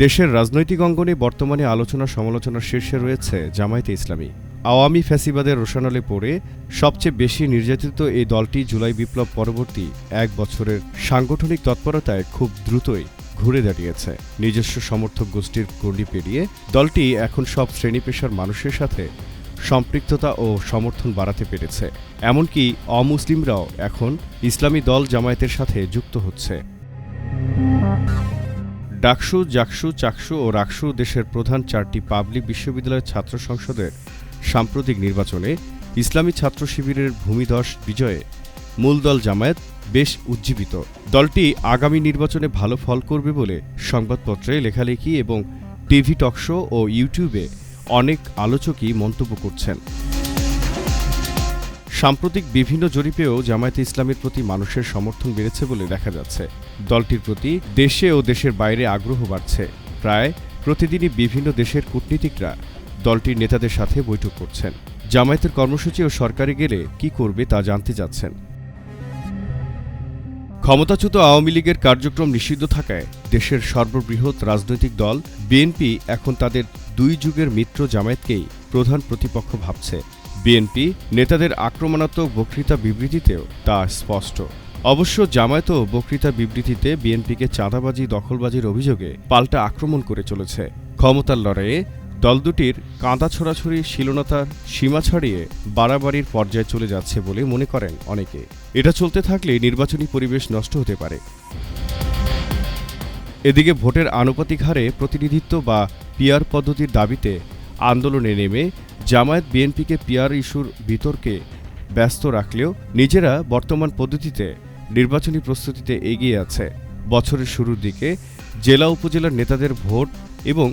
দেশের রাজনৈতিক অঙ্গনে বর্তমানে আলোচনা সমালোচনার শীর্ষে রয়েছে জামায়াতে ইসলামী। আওয়ামী ফ্যাসিবাদের রোশানলে পড়ে সবচেয়ে বেশি নির্যাতিত এই দলটি জুলাই বিপ্লব পরবর্তী এক বছরের সাংগঠনিক তৎপরতায় খুব দ্রুতই ঘুরে দাঁড়িয়েছে। নিজস্ব সমর্থক গোষ্ঠীর গণ্ডি পেরিয়ে দলটি এখন সব শ্রেণি পেশার মানুষের সাথে সম্পৃক্ততা ও সমর্থন বাড়াতে পেরেছে। এমনকি অমুসলিমরাও এখন ইসলামী দল জামায়াতের সাথে যুক্ত হচ্ছে। ডাকসু, জাকসু, চাকসু ও রাকসু দেশের প্রধান চারটি পাবলিক বিশ্ববিদ্যালয়ের ছাত্র সংসদের সাম্প্রতিক নির্বাচনে ইসলামী ছাত্র শিবিরের ভূমিধস বিজয়ে মূল দল জামায়াত বেশ উজ্জীবিত। দলটি আগামী নির্বাচনে ভালো ফল করবে বলে সংবাদপত্রে লেখালেখি এবং টিভি টকশো ও ইউটিউবে অনেক আলোচকই মন্তব্য করছেন। সাম্প্রতিক বিভিন্ন জরিপেও জামায়াতে ইসলামের প্রতি মানুষের সমর্থন বেড়েছে বলে দেখা যাচ্ছে। দলটির প্রতি দেশে ও দেশের বাইরে আগ্রহ বাড়ছে। প্রায় প্রতিদিনই বিভিন্ন দেশের কূটনীতিকরা দলটির নেতাদের সাথে বৈঠক করছেন। জামায়াতের কর্মসূচি ও সরকারে গেলে কি করবে তা জানতে যাচ্ছেন ক্ষমতাচ্যুত আওয়ামী লীগের কার্যক্রম নিষিদ্ধ থাকায় দেশের সর্ববৃহৎ রাজনৈতিক দল, বিএনপি, এখন তাদের দুই যুগের মিত্র জামায়াতকেই প্রধান প্রতিপক্ষ ভাবছে। বিএনপি নেতাদের আক্রমণাত্মক বক্তৃতা বিবৃতিতেও তা স্পষ্ট। অবশ্য জামায়াতও বক্তৃতা বিবৃতিতে বিএনপিকে চাঁদাবাজি, দখলবাজির অভিযোগে পাল্টা আক্রমণ করে চলেছে। ক্ষমতার লড়াইয়ে দল দুটির কাঁদা ছড়াছড়ি শিলনতার সীমা ছাড়িয়ে বাড়াবাড়ির পর্যায়ে চলে যাচ্ছে বলে মনে করেন অনেকে। এটা চলতে থাকলে নির্বাচনী পরিবেশ নষ্ট হতে পারে। এদিকে ভোটের আনুপাতিক হারে প্রতিনিধিত্ব বা পিয়ার পদ্ধতির দাবিতে আন্দোলনে নেমে জামায়াত বিএনপিকে পিয়ার ইস্যুর বিতর্কে ব্যস্ত রাখলেও নিজেরা বর্তমান পদ্ধতিতে নির্বাচনী প্রস্তুতিতে এগিয়ে আছে। বছরের শুরুর দিকে জেলা উপজেলার নেতাদের ভোট এবং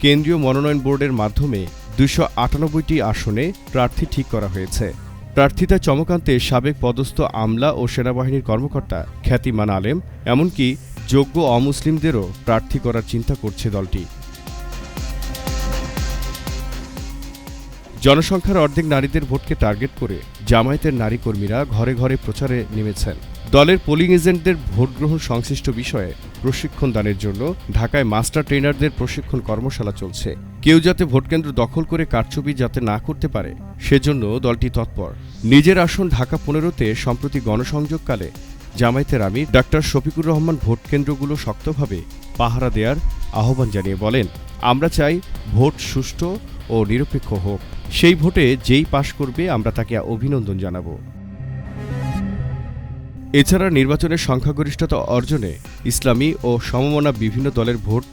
কেন্দ্রীয় মনোনয়ন বোর্ডের মাধ্যমে দুশো আটানব্বইটি আসনে প্রার্থী ঠিক করা হয়েছে। প্রার্থিতা চমকান্তে সাবেক পদস্থ আমলা ও সেনাবাহিনীর কর্মকর্তা খ্যাতিমান আলেম, এমনকি যোগ্য অমুসলিমদেরও প্রার্থী করার চিন্তা করছে দলটি। জনসংখ্যার অর্ধেক নারীদের ভোটকে টার্গেট করে জামায়াতের নারী কর্মীরা ঘরে ঘরে প্রচারে নেমেছেন। দলের পোলিং এজেন্টদের ভোট গ্রহণ সংশ্লিষ্ট বিষয়ে প্রশিক্ষণ দানের জন্য ঢাকায় মাস্টার ট্রেনারদের প্রশিক্ষণ কর্মশালা চলছে। কেউ যাতে ভোটকেন্দ্র দখল করে কারচুপি যাতে না করতে পারে, সেজন্য দলটি তৎপর। নিজের আসন ঢাকা পনেরোতে সম্প্রতি গণসংযোগকালে জামায়াতের আমির ডাক্তার শফিকুর রহমান ভোট কেন্দ্রগুলো শক্তভাবে পাহারা দেওয়ার আহ্বান জানিয়ে বলেন, আমরা চাই ভোট সুষ্ঠু ও নিরপেক্ষ হোক। সেই ভোটে যেই পাশ করবে, আমরা তাকে অভিনন্দন জানাব। এছাড়া নির্বাচনের সংখ্যাগরিষ্ঠতা অর্জনে ইসলামী ও সমমনা বিভিন্ন দলের ভোট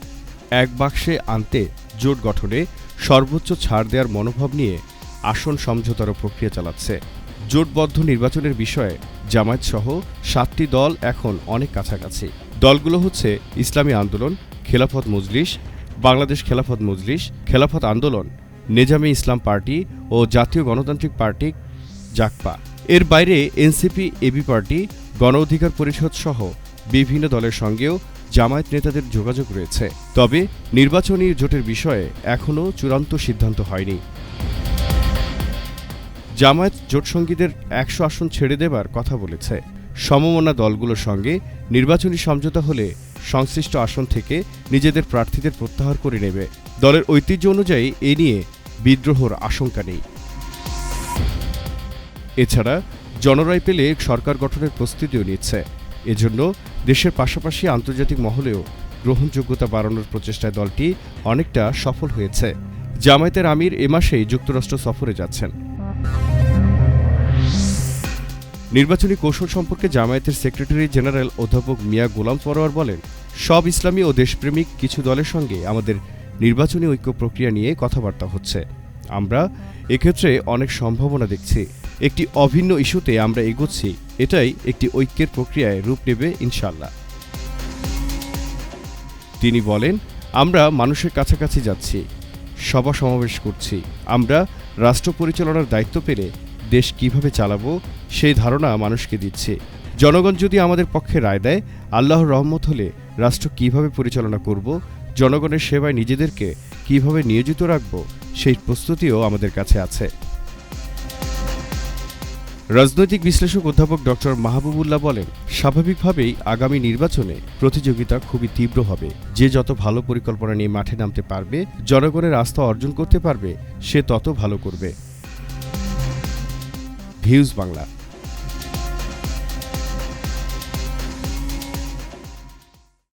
এক বাক্সে আনতে জোট গঠনে সর্বোচ্চ ছাড় দেওয়ার মনোভাব নিয়ে আসন সমঝোতারও প্রক্রিয়া চালাচ্ছে। জোটবদ্ধ নির্বাচনের বিষয়ে জামায়াত সহ সাতটি দল এখন অনেক কাছাকাছি। দলগুলো হচ্ছে ইসলামী আন্দোলন, খেলাফত মজলিস, বাংলাদেশ খেলাফত মজলিস, খেলাফত আন্দোলন নেজামে ইসলাম পার্টি ও জাতীয় গণতান্ত্রিক পার্টি, জাকপা। এর বাইরে এনসিপি, এবি পার্টি, গণ অধিকার পরিষদ সহ বিভিন্ন দলের সঙ্গেও জামায়াত নেতাদের যোগাযোগ রয়েছে। তবে নির্বাচনী জোটের বিষয়ে এখনও চূড়ান্ত সিদ্ধান্ত হয়নি। জামায়াত জোটসঙ্গীদের একশো আসন ছেড়ে দেবার কথা বলেছে। সমমনা দলগুলোর সঙ্গে নির্বাচনী সমঝোতা হলে সংশ্লিষ্ট আসন থেকে নিজেদের প্রার্থীদের প্রত্যাহার করে নেবে। দলের ঐতিহ্য অনুযায়ী এ নিয়ে বিদ্রোহর আশঙ্কা নেই। এছাড়া জনরায় পেলে সরকার গঠনের প্রস্তুতিও নিচ্ছে। এজন্য দেশের পাশাপাশি আন্তর্জাতিক মহলেও গ্রহণযোগ্যতা বাড়ানোর প্রচেষ্টায় দলটি অনেকটা সফল হয়েছে। জামায়াতের আমির এ মাসেই যুক্তরাষ্ট্র সফরে যাচ্ছেন। নির্বাচনী কৌশল সম্পর্কে জামায়াতের সেক্রেটারি জেনারেল অধ্যাপক মিয়া গোলাম ফরোয়ার বলেন, সব ইসলামী ও দেশপ্রেমিক কিছু দলের সঙ্গে আমাদের নির্বাচনী ঐক্য প্রক্রিয়া নিয়ে কথাবার্তা হচ্ছে। আমরা এক্ষেত্রে অনেক সম্ভাবনা দেখছি। একটি অভিন্ন ইস্যুতে আমরা এগোচ্ছি। এটাই একটি ঐক্যের প্রক্রিয়ায় রূপ নেবে ইনশাল্লাহ তিনি বলেন, আমরা মানুষের কাছাকাছি যাচ্ছি, সভা সমাবেশ করছি। আমরা রাষ্ট্র পরিচালনার দায়িত্ব পেলে দেশ কীভাবে চালাবো সেই ধারণা মানুষকে দিচ্ছে। জনগণ যদি আমাদের পক্ষে রায় দেয়, আল্লাহর রহমত হলে রাষ্ট্র কীভাবে পরিচালনা করব, জনগণের সেবায় নিজেদেরকে কীভাবে নিয়োজিত রাখব, সেই প্রস্তুতিও আমাদের কাছে আছে। রাজনৈতিক বিশ্লেষক অধ্যাপক ডক্টর মাহবুবুল্লাহ বলেন, স্বাভাবিকভাবেই আগামী নির্বাচনে প্রতিযোগিতা খুবই তীব্র হবে। যে যত ভালো পরিকল্পনা নিয়ে মাঠে নামতে পারবে, জনগণের আস্থা অর্জন করতে পারবে, সে তত ভালো করবে। ভিউজ বাংলা।